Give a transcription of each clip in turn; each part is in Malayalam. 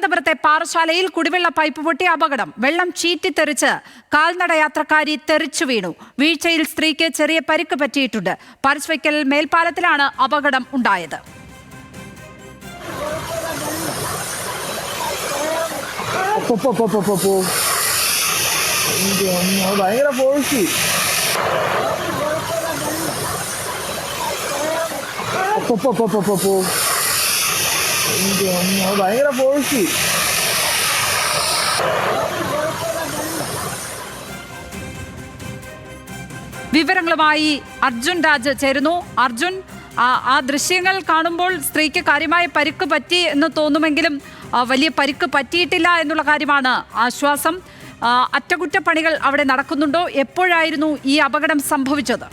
തിരുവനന്തപുരത്തെ പാറശാലയിൽ കുടിവെള്ള പൈപ്പ് പൊട്ടി അപകടം. വെള്ളം ചീറ്റിത്തെറിച്ച് കാൽനട യാത്രക്കാരി തെറിച്ചു വീണു. വീഴ്ചയിൽ സ്ത്രീക്ക് ചെറിയ പരിക്ക് പറ്റിയിട്ടുണ്ട്. പരസ്വയ്ക്കൽ മേൽപ്പാലത്തിലാണ് അപകടം ഉണ്ടായത്. ഭയങ്കര പോ, പോ, പോ, പോ, പോ. എന്റെ അമ്മ, അത് ഭയങ്കര ഫോഴ്സ് വിവരങ്ങളുമായി അർജുൻ രാജ് ചേരുന്നു. അർജുൻ ആ ദൃശ്യങ്ങൾ കാണുമ്പോൾ സ്ത്രീക്ക് കാര്യമായ പരിക്ക് പറ്റി എന്ന് തോന്നുമെങ്കിലും വലിയ പരിക്ക് പറ്റിയിട്ടില്ല എന്നുള്ള കാര്യമാണ് ആശ്വാസം. അറ്റകുറ്റപ്പണികൾ അവിടെ നടക്കുന്നുണ്ടോ? എപ്പോഴായിരുന്നു ഈ അപകടം സംഭവിച്ചത്?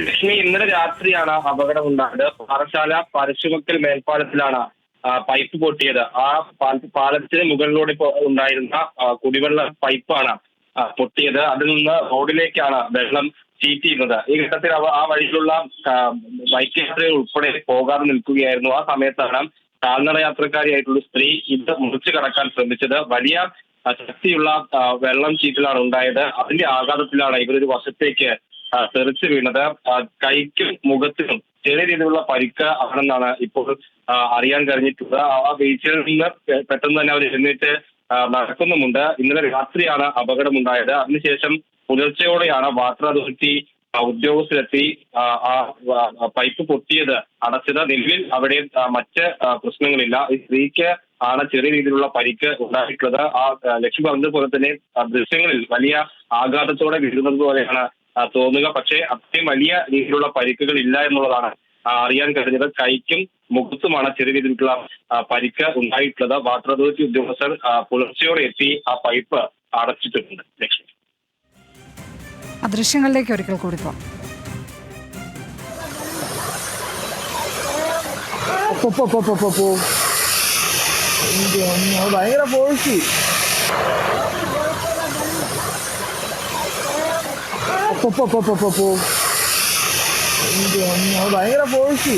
ലക്ഷ്മി ഇന്നലെ രാത്രിയാണ് അപകടം ഉണ്ടായത് പാറശാല പരശുമക്കൽ മേൽപ്പാലത്തിലാണ് പൈപ്പ് പൊട്ടിയത്. ആ പാല- പാലത്തിന് മുകളിലൂടെ ഉണ്ടായിരുന്ന കുടിവെള്ള പൈപ്പാണ് പൊട്ടിയത്. അതിൽ നിന്ന് റോഡിലേക്കാണ് വെള്ളം ചീറ്റിയിരുന്നത്. ഈ ഘട്ടത്തിൽ ആ വഴിയിലുള്ള ബൈക്ക് യാത്രകൾ ഉൾപ്പെടെ പോകാതെ നിൽക്കുകയായിരുന്നു. ആ സമയത്താണ് കാൽനട യാത്രക്കാരിയായിട്ടുള്ള സ്ത്രീ ഇത് മുറിച്ചു കടക്കാൻ ശ്രമിച്ചത്. വലിയ ശക്തിയുള്ള വെള്ളം ചീറ്റലാണ് ഉണ്ടായത്. അതിന്റെ ആഘാതത്തിലാണ് ഇവരൊരു വശത്തേക്ക് തെറിച്ച് വീണത്. കൈക്കും മുഖത്തിനും ചെറിയ രീതിയിലുള്ള പരിക്ക് ആണെന്നാണ് ഇപ്പോൾ അറിയാൻ കഴിഞ്ഞിട്ടുള്ളത്. ആ വീഴ്ചയിൽ നിന്ന് പെട്ടെന്ന് തന്നെ അവർ എഴുന്നേറ്റ് നടക്കുന്നുമുണ്ട്. ഇന്നലെ രാത്രിയാണ് അപകടമുണ്ടായത്. അതിനുശേഷം പുലർച്ചയോടെയാണ് വാട്ടർ അതോറിറ്റി ഉദ്യോഗസ്ഥരെത്തി ആ, പൈപ്പ് പൊട്ടിയത് അടച്ചത്. നിലവിൽ അവിടെ മറ്റ് പ്രശ്നങ്ങളില്ല. ഈ സ്ത്രീക്ക് ആണ് ചെറിയ രീതിയിലുള്ള പരിക്ക് ഉണ്ടായിട്ടുള്ളത്. ആ ലക്ഷ്മി പറഞ്ഞതുപോലെ തന്നെ ദൃശ്യങ്ങളിൽ വലിയ ആഘാതത്തോടെ വീഴുന്നത് പോലെയാണ് തോന്നുക. പക്ഷേ അത്രയും വലിയ രീതിയിലുള്ള പരിക്കുകൾ ഇല്ല എന്നുള്ളതാണ് അറിയാൻ കഴിഞ്ഞത്. കൈക്കും മുഖത്തുമാണ് ചെറിയ രീതിയിലുള്ള പരിക്ക് ഉണ്ടായിട്ടുള്ളത്. വാട്ടർ അതോറിറ്റി ഉദ്യോഗസ്ഥർ പുലർച്ചയോടെ എത്തി ആ പൈപ്പ് അടച്ചിട്ടുണ്ട്. ലക്ഷ്മി ആ ദൃശ്യങ്ങളിലേക്ക് ഒരിക്കൽ കൂടി പോകാം. ഭയങ്കര ഫോഴ്സ് പോ, പോ, പോ, പോ, പോ, പോ. എന്റെ അമ്മ, അത് ഭയങ്കര ഫോഴ്സ്